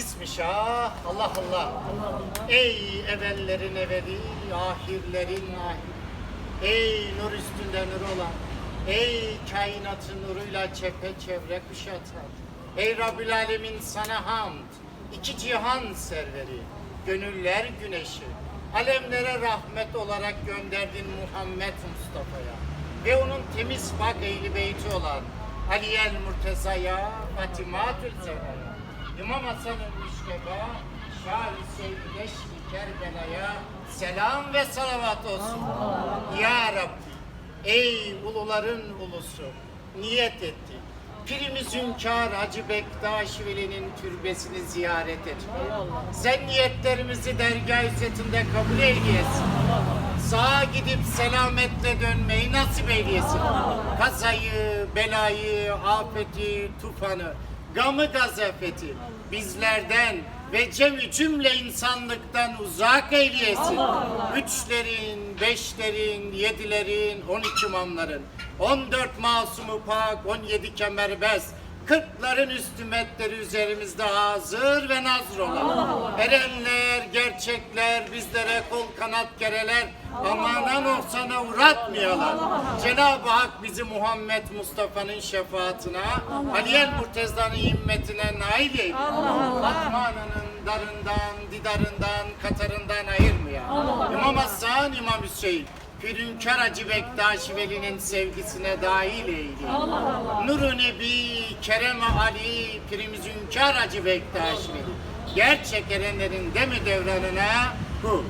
Bismillah, Allah Allah. Ey evvellerin evveli, ahirlerin ahir. Ey nur üstünde nur olan, ey kainatın nuruyla çepeçevre kuşatan. Ey Rabbül Alemin sana hamd, iki cihan serveri, gönüller güneşi, alemlere rahmet olarak gönderdin Muhammed Mustafa'ya ve onun temiz bak ehli beyti olan Aliyel Murteza'ya, Fatimatül Zehra'ya, İmam Hasan Müşteba, Şah Hüseyin Leşri Kerbela'ya selam ve salavat olsun. Ya Rabbi, ey uluların ulusu, niyet etti. Pirimiz Hünkar Hacı Bektaş Veli'nin türbesini ziyaret etmeye. Sen niyetlerimizi dergah izzetinde kabul eyleyesin. Sağa gidip selametle dönmeyi nasip eyleyesin. Kazayı, belayı, afeti, tufanı, gamı gazafeti bizlerden ve cemi cümle insanlıktan uzak eyleyesin. Üçlerin, beşlerin, yedilerin, on iki imamların, on dört masumu pak, on yedi kemerbez, kırkların üstümetleri üzerimizde hazır ve nazır olan. Erenler, gerçekler, bizlere kol kanat gereler, amana noksana uğratmayalar. Cenab-ı Hak bizi Muhammed Mustafa'nın şefaatine, Aliyel Murteza'nın himmetine nail eyle. Fatma'nın darından, didarından, katarından ayırmaya. İmam Hasan, İmam Hüseyin, Pürünkar Hacı Bektaş Veli'nin sevgisine dahil eyle. Nur-u Nebi, Kerem Ali, Pirimiz Hünkar Hacı Bektaş Veli. Gerçek erenlerin demi devranına bu.